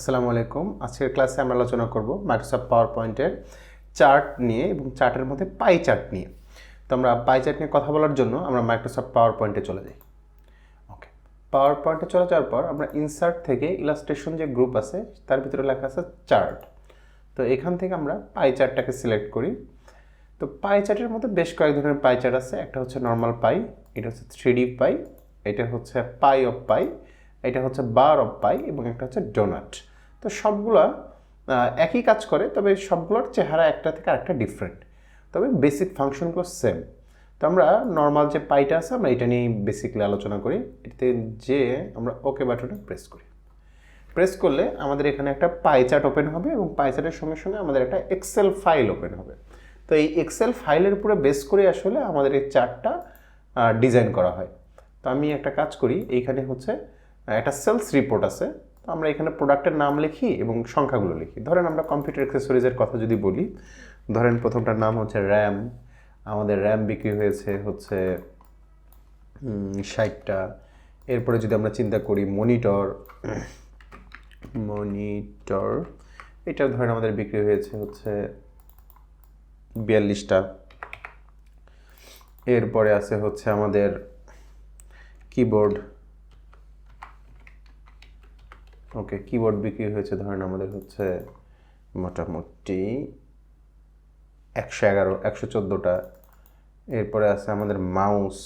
আসসালামু আলাইকুম। আজকের ক্লাসে আমরা আলোচনা করব মাইক্রোসফট পাওয়ার পয়েন্টের চার্ট নিয়ে এবং চার্টের মধ্যে পাই চার্ট নিয়ে। তো আমরা পাই চার্ট নিয়ে কথা বলার জন্য আমরা মাইক্রোসফট পাওয়ার পয়েন্টে চলে যাই। ওকে পাওয়ার পয়েন্টে চলে যাওয়ার পর আমরা ইনসার্ট থেকে ইলাস্ট্রেশন যে গ্রুপ আছে, তার ভিতরে লেখা আছে চার্ট তো এখান থেকে আমরা পাই চার্টটাকে সিলেক্ট করি। তো পাই চার্টের মধ্যে বেশ কয়েক ধরনের পাই চার্ট আছে। একটা হচ্ছে নর্মাল পাই এটা হচ্ছে থ্রি পাই এটা হচ্ছে পাই অফ পাই এটা হচ্ছে বার অফ পাই এবং একটা হচ্ছে ডোনাট তো সবগুলা একই কাজ করে, তবে সবগুলোর চেহারা একটা থেকে আরেকটা ডিফারেন্ট তবে বেসিক ফাংশনগুলো সেম তো আমরা নর্মাল যে পাইটা আছে, আমরা এটা নিয়েই বেসিকলি আলোচনা করি। এটাতে যে আমরা ওকে বাটনে প্রেস করি। প্রেস করলে আমাদের এখানে একটা পাই চার্ট ওপেন হবে এবং পাই চার্টের সঙ্গে সঙ্গে আমাদের একটা এক্সেল ফাইল ওপেন হবে। তো এই এক্সেল ফাইলের উপরে বেস করে আসলে আমাদের এই চার্টটা ডিজাইন করা হয়। তো আমি একটা কাজ করি, এইখানে হচ্ছে, একটা সেলস রিপোর্ট আছে। আমরা এখানে প্রোডাক্টের নাম লিখি এবং সংখ্যাগুলো লিখি। ধরেন আমরা কম্পিউটার অ্যাক্সেসরিজের কথা যদি বলি, ধরেন প্রথমটার নাম হচ্ছে র্যাম আমাদের র্যাম বিক্রি হয়েছে হচ্ছে ষাটটা। এরপরে যদি আমরা চিন্তা করি মনিটর মনিটর এটা ধরেন আমাদের বিক্রি হয়েছে হচ্ছে বিয়াল্লিশটা। এরপরে আছে হচ্ছে আমাদের কিবোর্ড ওকে কিবোর্ড বিক্রি হয়েছে, ধরেন আমাদের হচ্ছে মোটামুটি একশো এগারো, একশো চোদ্দোটা। এরপরে আছে আমাদের মাউস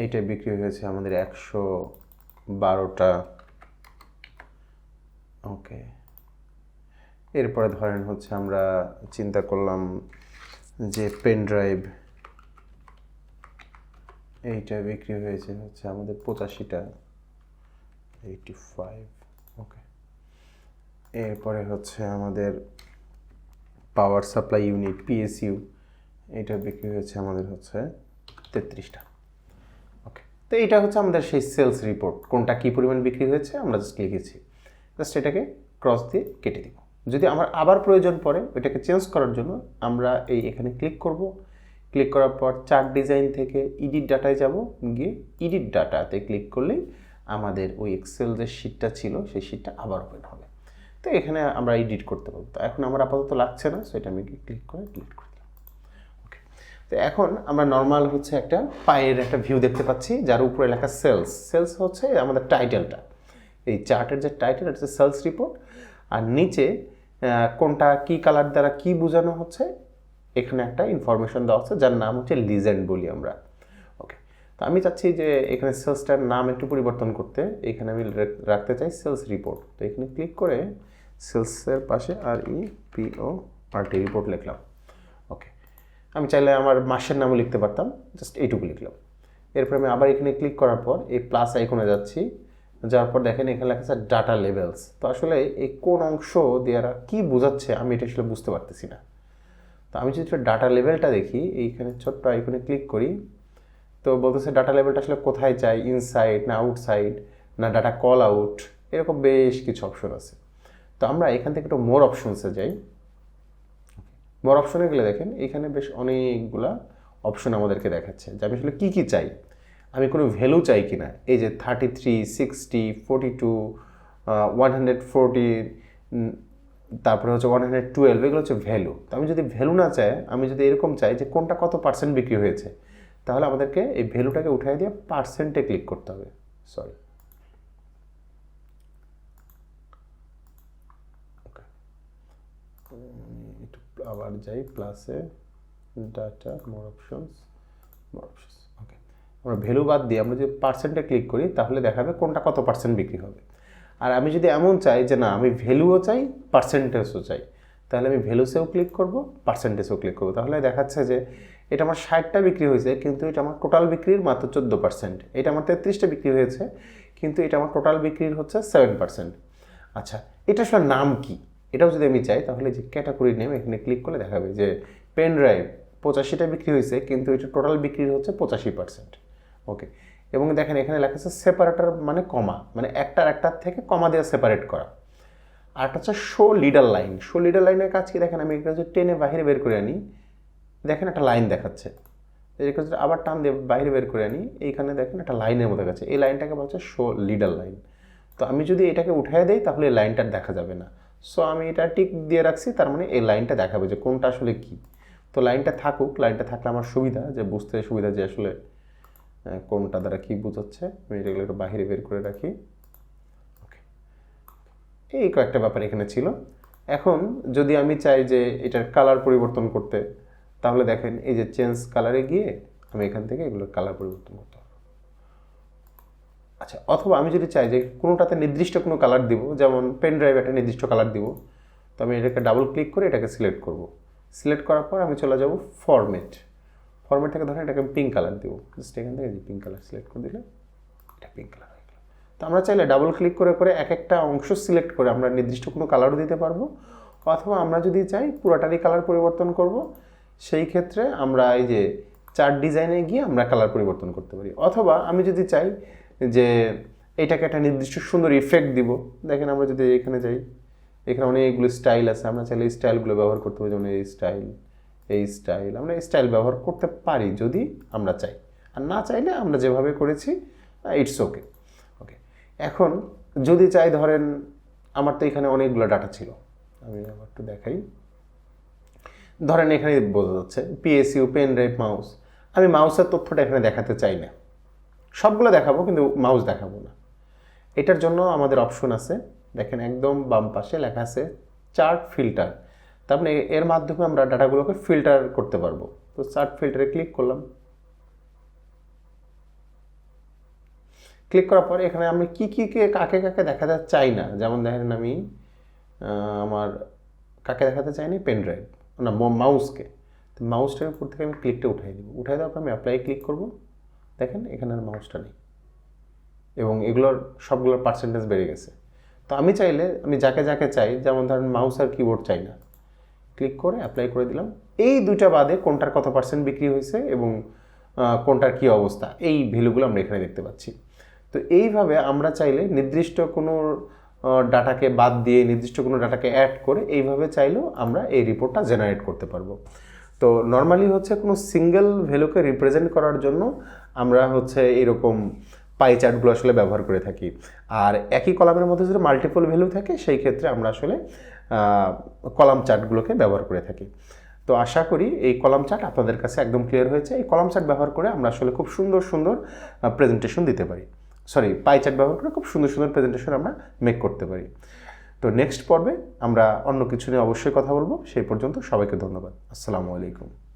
এইটা বিক্রি হয়েছে আমাদের একশো বারোটা। ওকে এরপরে ধরেন হচ্ছে আমরা চিন্তা করলাম যে পেন ড্রাইভ এইটা বিক্রি হয়েছে হচ্ছে আমাদের পঁচাশিটা। এইটি ফাইভ ওকে এরপরে হচ্ছে আমাদের পাওয়ার সাপ্লাই ইউনিট পিএসইউ এটা বিক্রি হয়েছে আমাদের হচ্ছে তেত্রিশটা ওকে তো এটা হচ্ছে আমাদের সেই সেলস রিপোর্ট কোনটা কী পরিমাণ বিক্রি হয়েছে আমরা জাস্ট লিখেছি। জাস্ট এটাকে ক্রস দিয়ে কেটে দিব। যদি আমার আবার প্রয়োজন পড়ে, ওইটাকে চেঞ্জ করার জন্য আমরা এই এখানে ক্লিক করব। ক্লিক করার পর চার্ট ডিজাইন থেকে ইডিট ডাটায় যাব, গিয়ে ইডিট ডাটাতে ক্লিক করলেই আমাদের ওই এক্সেল যে শিটটা ছিল, সেই শিটটা আবার ওপেন হবে। তো এখানে আমরা এডিট করতে পারব। তো এখন আমার আপাতত লাগছে না, সেটা আমি ক্লিক করে ডিলিট করে দিলাম। ওকে তো এখন আমরা নর্মাল হচ্ছে একটা পায়ের একটা ভিউ দেখতে পাচ্ছি, যার উপরে লেখা সেলস সেলস হচ্ছে আমাদের টাইটেলটা এই চার্টের যে টাইটেল এটা হচ্ছে সেলস রিপোর্ট আর নিচে কোনটা কি কালার দ্বারা কি বোঝানো হচ্ছে, এখানে একটা ইনফরমেশন দেওয়া হচ্ছে যার নাম হচ্ছে লিজেন্ড বলি আমরা। তো আমি চাচ্ছি যে এখানে সেলসটার নাম একটু পরিবর্তন করতে। এখানে আমি রাখতে চাই সেলস রিপোর্ট। তো এখানে ক্লিক করে সেলসের পাশে আর ই পিও আরটি রিপোর্ট লিখলাম। ওকে। আমি চাইলে আমার মাসের নামও লিখতে পারতাম। জাস্ট এইটুকু লিখলাম। এরপরে আমি আবার এখানে ক্লিক করার পর এই প্লাস আইকনে যাচ্ছি। যাওয়ার পর দেখেন এখানে লেখা আছে ডাটা লেভেলস। তো আসলে এই কোন অংশ দেওয়ারা কী বোঝাচ্ছে আমি এটা আসলে বুঝতে পারতেছি না। তো আমি যদি ডাটা লেভেলটা দেখি, এইখানে ছোট্ট আইকনে ক্লিক করি তো বলতেছে ডাটা লেভেলটা আসলে কোথায় চাই ইনসাইড না আউটসাইড না ডাটা কল আউট এরকম বেশ কিছু অপশন আছে। তো আমরা এখান থেকে একটু মোর অপশনসে যাই। মোর অপশনে গেলে দেখেন, এখানে বেশ অনেকগুলা অপশন আমাদেরকে দেখাচ্ছে যে আমি আসলে কী কী চাই? আমি কোনো ভ্যালু চাই কি না এই যে thirty three sixty forty two one hundred forty তারপরে হচ্ছে ওয়ান হান্ড্রেড টুয়েলভ এগুলো হচ্ছে ভ্যালু তো আমি যদি ভ্যালু না চাই, আমি যদি এরকম চাই যে কোনটা কত পার্সেন্ট বিক্রি হয়েছে? তাহলে আমাদেরকে এই ভ্যালুটাকে উঠাই দিয়ে পার্সেন্টে ক্লিক করতে হবে। সরি একটু আবার যাই প্লাসে data more options more options okay আমরা ভ্যালু বাদ দিয়ে আমরা যদি পার্সেন্টে ক্লিক করি, তাহলে দেখাবে কোনটা কত পার্সেন্ট বিক্রি হবে। আর আমি যদি এমন চাই যে না, আমি ভ্যালুও চাই পার্সেন্টেজও চাই, তাহলে আমি ভ্যালুসেও ক্লিক করব পার্সেন্টেজও ক্লিক করব। তাহলে দেখাচ্ছে যে এটা আমার ষাটটা বিক্রি হয়েছে, কিন্তু এটা আমার টোটাল বিক্রির মাত্র চোদ্দ পার্সেন্ট এটা আমার তেত্রিশটা বিক্রি হয়েছে, কিন্তু এটা আমার টোটাল বিক্রির হচ্ছে সেভেন পার্সেন্ট আচ্ছা এটা আসলে নাম কি? এটাও যদি আমি চাই, তাহলে যে ক্যাটাগরি নেম এখানে ক্লিক করলে দেখাবে যে পেন ড্রাইভ পঁচাশিটা বিক্রি হয়েছে, কিন্তু এটা টোটাল বিক্রির হচ্ছে পঁচাশি পার্সেন্ট ওকে এবং দেখেন এখানে লেখা আছে সেপারেটার মানে কমা মানে একটার একটার থেকে কমা দিয়ে সেপারেট করা। আর একটা হচ্ছে show leader line show leader লাইনের কাজ কি? দেখেন আমি এটা হচ্ছে টেনে বাইরে বের করে আনি। দেখেন একটা লাইন দেখাচ্ছে। যদি আবার টান দিয়ে বাইরে বের করে আনি, এইখানে দেখেন একটা লাইনের মধ্যে গেছে এই লাইনটাকে বলছে শো লিডার লাইন তো আমি যদি এটাকে উঠাই দেই, তাহলে এই লাইনটা দেখা যাবে না। সো আমি এটা টিক দিয়ে রাখছি, তার মানে এই লাইনটা দেখাবে যে কোনটা আসলে কি। তো লাইনটা থাকুক, লাইনটা থাকলে আমার সুবিধা, যে বুঝতে সুবিধা যে আসলে কোনটা দ্বারা কি বোঝাচ্ছে। আমি এটাগুলো একটু বাইরে বের করে রাখি। ওকে এই কয়েকটা ব্যাপার এখানে ছিল। এখন যদি আমি চাই যে এটার কালার পরিবর্তন করতে তাহলে দেখেন, এই যে চেঞ্জ কালারে গিয়ে আমি এখান থেকে এগুলোর কালার পরিবর্তন করতে পারব। আচ্ছা অথবা আমি যদি চাই যে কোনোটাতে নির্দিষ্ট কোনো কালার দিব, যেমন পেন ড্রাইভ একটা নির্দিষ্ট কালার দিব, তো আমি এটাকে ডাবল ক্লিক করে এটাকে সিলেক্ট করব। সিলেক্ট করার পর আমি চলে যাব ফরম্যাট ফরম্যাট থেকে ধরেন এটাকে পিঙ্ক কালার দিব। জাস্ট এখান থেকে পিঙ্ক কালার সিলেক্ট করে দিলে এটা পিঙ্ক কালার হয়ে গেল। তো আমরা চাইলে ডাবল ক্লিক করে করে এক একটা অংশ সিলেক্ট করে আমরা নির্দিষ্ট কোনো কালারও দিতে পারব, অথবা আমরা যদি চাই পুরোটারই কালার পরিবর্তন করব সেই ক্ষেত্রে আমরা এই যে চার ডিজাইনে গিয়ে আমরা কালার পরিবর্তন করতে পারি। অথবা আমি যদি চাই যে এটাকে একটা নির্দিষ্ট সুন্দর ইফেক্ট দিব। দেখেন আমরা যদি এখানে যাই, এখানে অনেকগুলো স্টাইল আছে। আমরা চাইলে এই স্টাইলগুলো ব্যবহার করতে পারি, যেমন এই স্টাইল এই স্টাইল আমরা এই স্টাইল ব্যবহার করতে পারি যদি আমরা চাই। আর না চাইলে আমরা যেভাবে করেছি ইটস ওকে ওকে এখন যদি চাই, ধরেন আমার তো এখানে অনেকগুলো ডাটা ছিল। আমি আবার একটু দেখাই। ধরেন এখানে বোঝা যাচ্ছে পিএসইউ পেন ড্রাইভ মাউস আমি মাউসের তথ্যটা এখানে দেখাতে চাই না। সবগুলো দেখাবো কিন্তু মাউস দেখাবো না। এটার জন্য আমাদের অপশন আছে। দেখেন একদম বাম পাশে লেখা আছে চার্ট ফিল্টার তার মানে এর মাধ্যমে আমরা ডাটাগুলোকে ফিল্টার করতে পারব। তো চার্ট ফিল্টারে ক্লিক করলাম। ক্লিক করার পর এখানে আমি কি কি, কে, কাকে কাকে দেখাতে চাই না? যেমন দেখেন আমি আমার কাকে দেখাতে চাইনি? পেন ড্রাইভ না মাউসকে তো মাউসটার উপর থেকে আমি ক্লিকটা উঠাই দেবো। উঠাই দেওয়ার পর আমি অ্যাপ্লাই ক্লিক করব। দেখেন, এখানে আর মাউসটা নেই। এবং এগুলোর সবগুলোর পার্সেন্টেজ বেড়ে গেছে। তো আমি চাইলে, আমি যাকে যাকে চাই, যেমন ধরেন মাউস আর কিবোর্ড চাই না। ক্লিক করে অ্যাপ্লাই করে দিলাম। এই দুইটা বাদে কোনটার কত পার্সেন্ট বিক্রি হয়েছে এবং কোনটার কী অবস্থা, এই ভ্যালুগুলো আমরা এখানে দেখতে পাচ্ছি। তো এইভাবে আমরা চাইলে নির্দিষ্ট কোনো ডাটাকে বাদ দিয়ে নির্দিষ্ট কোনো ডাটাকে অ্যাড করে এইভাবে চাইলেও আমরা এই রিপোর্টটা জেনারেট করতে পারব। তো নর্মালি হচ্ছে কোনো সিঙ্গেল ভ্যালুকে রিপ্রেজেন্ট করার জন্য আমরা হচ্ছে এরকম পাই চার্টগুলো আসলে ব্যবহার করে থাকি। আর একই কলামের মধ্যে যদি মাল্টিপল ভ্যালু থাকে, সেই ক্ষেত্রে আমরা আসলে কলাম চার্টগুলোকে ব্যবহার করে থাকি। তো আশা করি এই কলাম চার্ট আপনাদের কাছে একদম ক্লিয়ার হয়েছে। এই কলাম চার্ট ব্যবহার করে আমরা আসলে খুব সুন্দর সুন্দর প্রেজেন্টেশন দিতে পারি। সরি পাই চার্ট ব্যবহার করে খুব সুন্দর সুন্দর প্রেজেন্টেশন আমরা মেক করতে পারি। তো নেক্সট পর্বে আমরা অন্য কিছু নিয়ে অবশ্যই কথা বলব। সেই পর্যন্ত সবাইকে ধন্যবাদ। আসসালামু আলাইকুম।